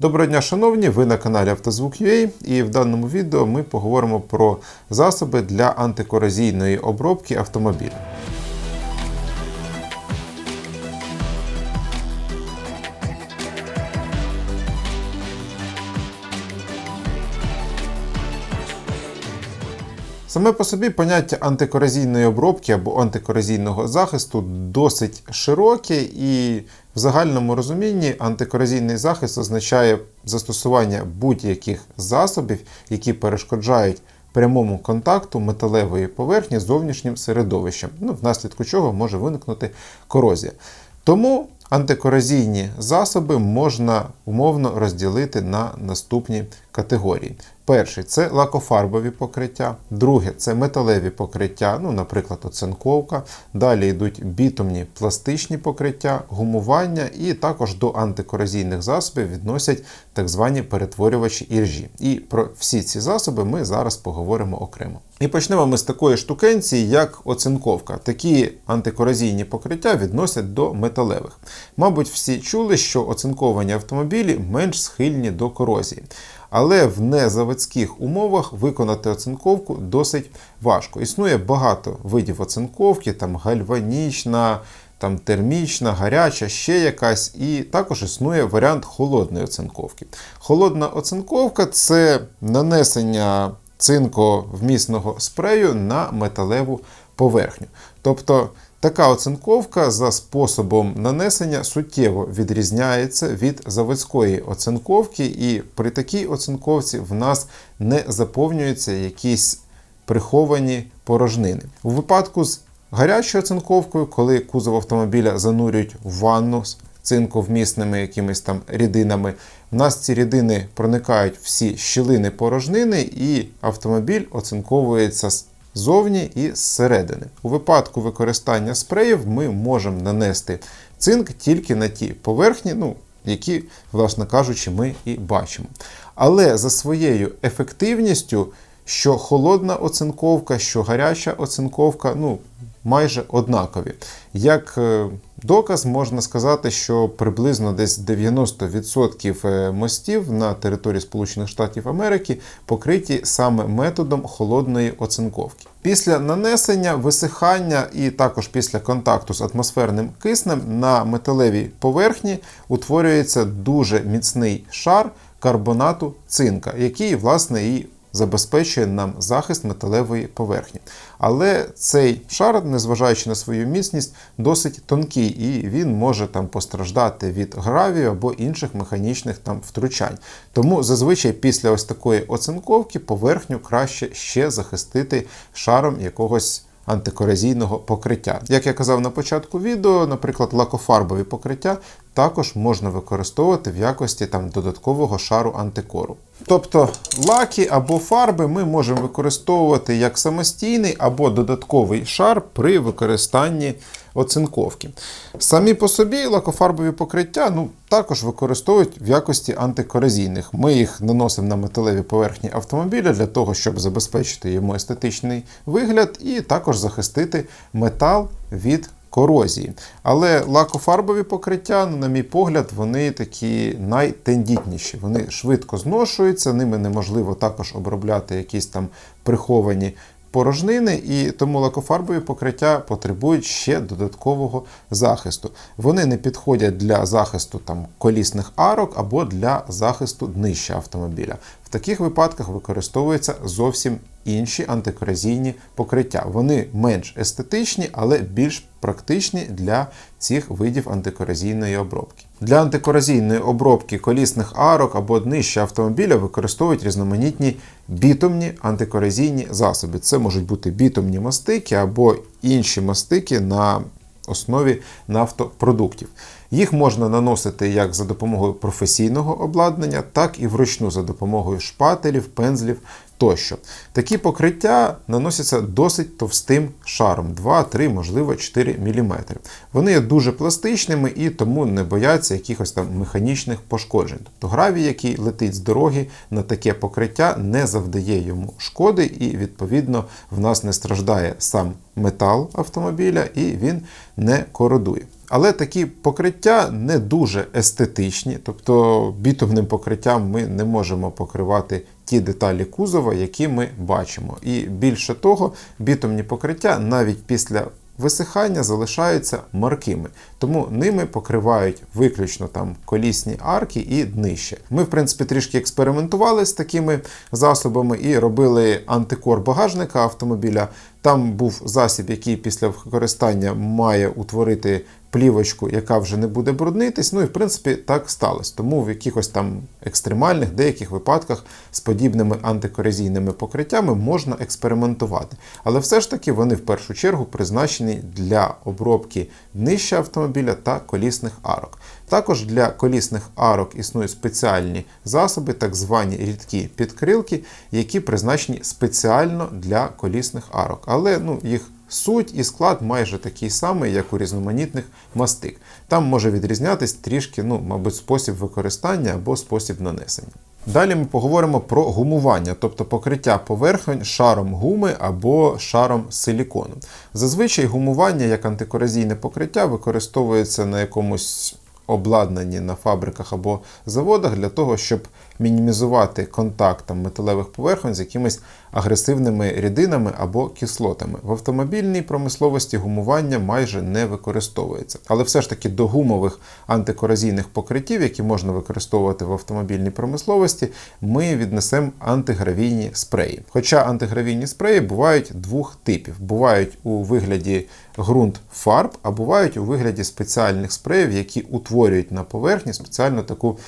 Доброго дня, шановні! Ви на каналі Автозвук.ua і в даному відео ми поговоримо про засоби для антикоразійної обробки автомобіля. Саме по собі поняття антикоразійної обробки або антикоразійного захисту досить широке, і в загальному розумінні антикоразійний захист означає застосування будь-яких засобів, які перешкоджають прямому контакту металевої поверхні з зовнішнім середовищем, ну, внаслідку чого може виникнути корозія. Тому антикоразійні засоби можна умовно розділити на наступні категорії. Перший це лакофарбові покриття, друге це металеві покриття, ну, наприклад, оцинковка. Далі йдуть бітумні пластичні покриття, гумування, і також до антикоразійних засобів відносять так звані перетворювачі іржі. І про всі ці засоби ми зараз поговоримо окремо. І почнемо ми з такої штукенції, як оцинковка. Такі антикоразійні покриття відносять до металевих. Мабуть, всі чули, що оцинковані автомобілі менш схильні до корозії. Але в незаводських умовах виконати оцинковку досить важко. Існує багато видів оцинковки, там гальванічна, там термічна, гаряча, ще якась, і також існує варіант холодної оцинковки. Холодна оцинковка це нанесення цинковмісного спрею на металеву поверхню. Тобто Така оцинковка за способом нанесення суттєво відрізняється від заводської оцинковки, і при такій оцинковці в нас не заповнюються якісь приховані порожнини. У випадку з гарячою оцинковкою, коли кузов автомобіля занурюють в ванну з цинковмісними якимись там рідинами, в нас ці рідини проникають всі щілини порожнини, і автомобіль оцинковується з ззовні і зсередини. У випадку використання спреїв ми можемо нанести цинк тільки на ті поверхні, ну, які, власне кажучи, ми і бачимо. Але за своєю ефективністю, що холодна оцинковка, що гаряча оцинковка, ну, майже однакові. Як е, доказ можна сказати, що приблизно десь 90% е, мостів на території Сполучених Штатів Америки покриті саме методом холодної оцинковки. Після нанесення, висихання і також після контакту з атмосферним киснем на металевій поверхні утворюється дуже міцний шар карбонату цинка, який, власне, і забезпечує нам захист металевої поверхні. Але цей шар, незважаючи на свою міцність, досить тонкий і він може там постраждати від гравію або інших механічних там втручань. Тому зазвичай після ось такої оцинковки поверхню краще ще захистити шаром якогось антикоразійного покриття. Як я казав на початку відео, наприклад, лакофарбові покриття також можна використовувати в якості там додаткового шару антикору. Тобто лаки або фарби ми можемо використовувати як самостійний або додатковий шар при використанні оцинковки. Самі по собі лакофарбові покриття ну, також використовують в якості антикоразійних. Ми їх наносимо на металеві поверхні автомобіля для того, щоб забезпечити йому естетичний вигляд, і також захистити метал від корозії. Але лакофарбові покриття, ну, на мій погляд, вони такі найтендітніші. Вони швидко зношуються, ними неможливо також обробляти якісь там приховані порожнини, і тому лакофарбові покриття потребують ще додаткового захисту. Вони не підходять для захисту там, колісних арок або для захисту днища автомобіля. В таких випадках використовуються зовсім інші антикоразійні покриття. Вони менш естетичні, але більш практичні для цих видів антикоразійної обробки. Для антикоразійної обробки колісних арок або днища автомобіля використовують різноманітні бітумні антикоразійні засоби. Це можуть бути бітумні мастики або інші мастики на основі нафтопродуктів. Їх можна наносити як за допомогою професійного обладнання, так і вручну за допомогою шпателів, пензлів тощо. Такі покриття наносяться досить товстим шаром 2-3, можливо 4 мм. Вони є дуже пластичними і тому не бояться якихось там механічних пошкоджень. Тобто гравій, який летить з дороги на таке покриття, не завдає йому шкоди, і, відповідно, в нас не страждає сам метал автомобіля і він не кородує. Але такі покриття не дуже естетичні, тобто бітумним покриттям ми не можемо покривати ті деталі кузова, які ми бачимо. І більше того, бітумні покриття навіть після висихання залишаються маркими, тому ними покривають виключно там колісні арки і днище. Ми, в принципі, трішки експериментували з такими засобами і робили антикор багажника автомобіля. Там був засіб, який після використання має утворити плівочку, яка вже не буде бруднитись. Ну і в принципі так сталося. Тому в якихось там екстремальних деяких випадках з подібними антикорозійними покриттями можна експериментувати. Але все ж таки вони в першу чергу призначені для обробки днища автомобіля та колісних арок. Також для колісних арок існують спеціальні засоби, так звані рідкі підкрилки, які призначені спеціально для колісних арок. Але ну, їх суть і склад майже такий самий, як у різноманітних мастик. Там може відрізнятись трішки, ну, мабуть, спосіб використання або спосіб нанесення. Далі ми поговоримо про гумування, тобто покриття поверхонь шаром гуми або шаром силікону. Зазвичай гумування як антикорозійне покриття використовується на якомусь обладнанні на фабриках або заводах для того, щоб мінімізувати контакт там, металевих поверхонь з якимись агресивними рідинами або кислотами. В автомобільній промисловості гумування майже не використовується. Але все ж таки до гумових антикоразійних покриттів, які можна використовувати в автомобільній промисловості, ми віднесемо антигравійні спреї. Хоча антигравійні спреї бувають двох типів: бувають у вигляді ґрунт фарб, а бувають у вигляді спеціальних спреїв, які утворюють на поверхні спеціальну таку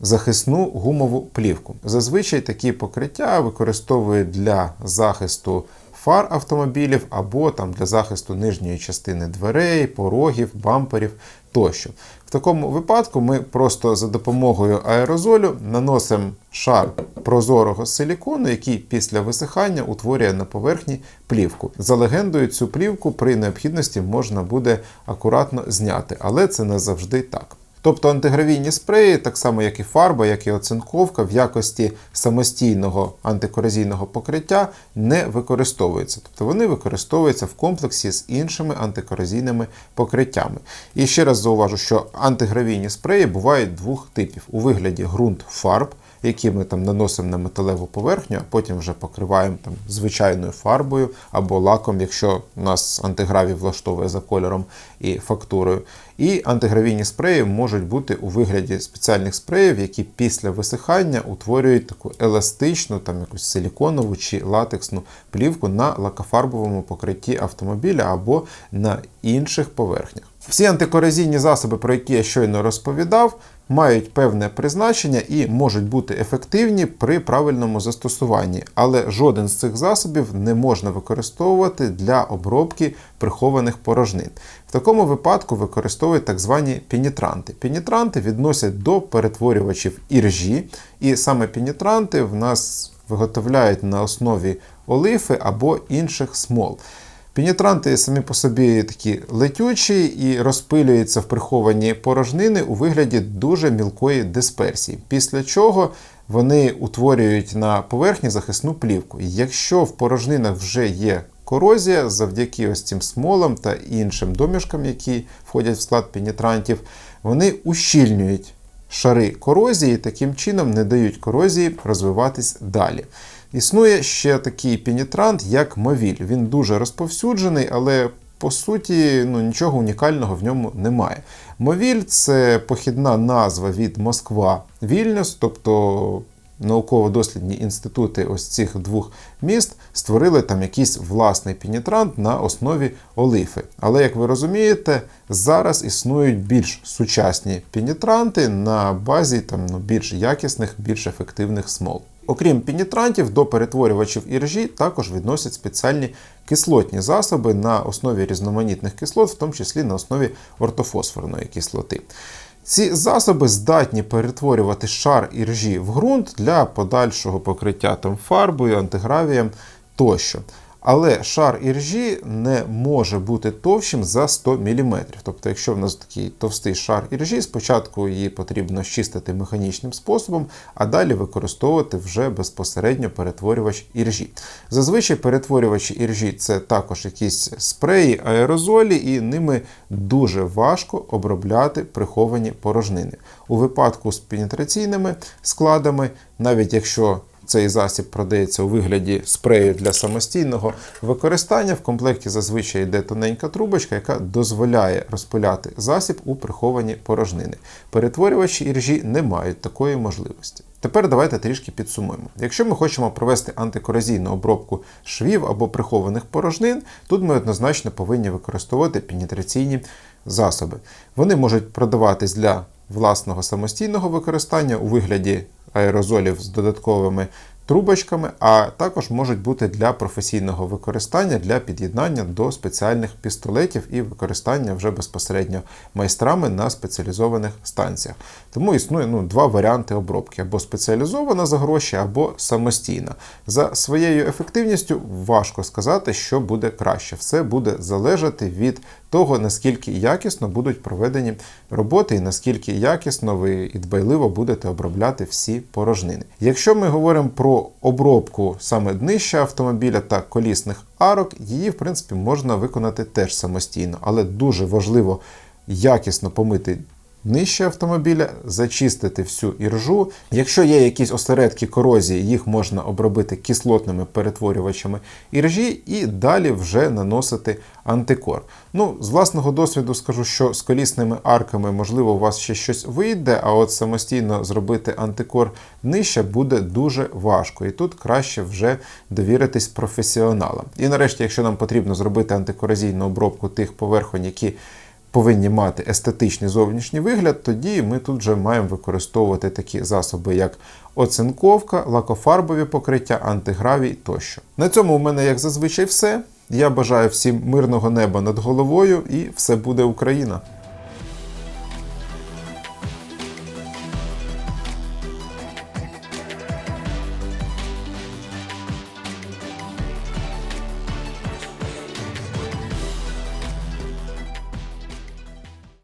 захисну гумову плівку. Зазвичай такі покриття використовують для захисту фар автомобілів або там для захисту нижньої частини дверей, порогів, бамперів тощо. В такому випадку ми просто за допомогою аерозолю наносимо шар прозорого силікону, який після висихання утворює на поверхні плівку. За легендою, цю плівку при необхідності можна буде акуратно зняти, але це не завжди так. Тобто антигравійні спреї, так само як і фарба, як і оцинковка, в якості самостійного антикорозійного покриття не використовуються. Тобто вони використовуються в комплексі з іншими антикорозійними покриттями. І ще раз зауважу, що антигравійні спреї бувають двох типів: у вигляді ґрунт фарб які ми там наносимо на металеву поверхню, а потім вже покриваємо там звичайною фарбою або лаком, якщо нас антигравій влаштовує за кольором і фактурою. І антигравійні спреї можуть бути у вигляді спеціальних спреїв, які після висихання утворюють таку еластичну, там якусь силіконову чи латексну плівку на лакофарбовому покритті автомобіля або на інших поверхнях. Всі антикорозійні засоби, про які я щойно розповідав, мають певне призначення і можуть бути ефективні при правильному застосуванні, але жоден з цих засобів не можна використовувати для обробки прихованих порожнин. В такому випадку використовують так звані пенітранти. Пенітранти відносять до перетворювачів іржі, і саме пенітранти в нас виготовляють на основі олифи або інших смол. Пенітранти самі по собі такі летючі і розпилюються в приховані порожнини у вигляді дуже мілкої дисперсії, після чого вони утворюють на поверхні захисну плівку. Якщо в порожнинах вже є корозія, завдяки ось цим смолам та іншим домішкам, які входять в склад пенітрантів, вони ущільнюють шари корозії, таким чином не дають корозії розвиватись далі. Існує ще такий пенітрант, як мовіль. Він дуже розповсюджений, але по суті ну, нічого унікального в ньому немає. Мовіль це похідна назва від Москва Вільнюс, тобто науково-дослідні інститути ось цих двох міст створили там якийсь власний пенітрант на основі олифи. Але, як ви розумієте, зараз існують більш сучасні пенітранти на базі там, ну, більш якісних, більш ефективних смол. Окрім пенітрантів, до перетворювачів іржі також відносять спеціальні кислотні засоби на основі різноманітних кислот, в тому числі на основі ортофосфорної кислоти. Ці засоби здатні перетворювати шар іржі в ґрунт для подальшого покриття там фарбою, антигравієм тощо. Але шар іржі не може бути товщим за 100 мм. Тобто, якщо в нас такий товстий шар іржі, спочатку її потрібно чистити механічним способом, а далі використовувати вже безпосередньо перетворювач іржі. Зазвичай перетворювачі іржі це також якісь спреї, аерозолі, і ними дуже важко обробляти приховані порожнини. У випадку з пенетраційними складами, навіть якщо цей засіб продається у вигляді спрею для самостійного використання. В комплекті зазвичай йде тоненька трубочка, яка дозволяє розпиляти засіб у приховані порожнини. Перетворювачі іржі не мають такої можливості. Тепер давайте трішки підсумуємо. Якщо ми хочемо провести антикорозійну обробку швів або прихованих порожнин, тут ми однозначно повинні використовувати пенетраційні засоби. Вони можуть продаватись для власного самостійного використання у вигляді аерозолів з додатковими трубочками, а також можуть бути для професійного використання для під'єднання до спеціальних пістолетів і використання вже безпосередньо майстрами на спеціалізованих станціях. Тому існує ну, два варіанти обробки: або спеціалізована за гроші, або самостійна. За своєю ефективністю важко сказати, що буде краще. Все буде залежати від того, наскільки якісно будуть проведені роботи, і наскільки якісно ви і дбайливо будете обробляти всі порожнини. Якщо ми говоримо обробку саме днища автомобіля та колісних арок, її в принципі можна виконати теж самостійно, але дуже важливо якісно помити. Нижче автомобіля, зачистити всю іржу. Якщо є якісь осередки корозії, їх можна обробити кислотними перетворювачами іржі і далі вже наносити антикор. Ну, з власного досвіду скажу, що з колісними арками, можливо, у вас ще щось вийде, а от самостійно зробити антикор нижче буде дуже важко. І тут краще вже довіритись професіоналам. І нарешті, якщо нам потрібно зробити антикорозійну обробку тих поверхонь, які повинні мати естетичний зовнішній вигляд, тоді ми тут вже маємо використовувати такі засоби, як оцинковка, лакофарбові покриття, антигравій тощо. На цьому у мене, як зазвичай, все. Я бажаю всім мирного неба над головою і все буде Україна!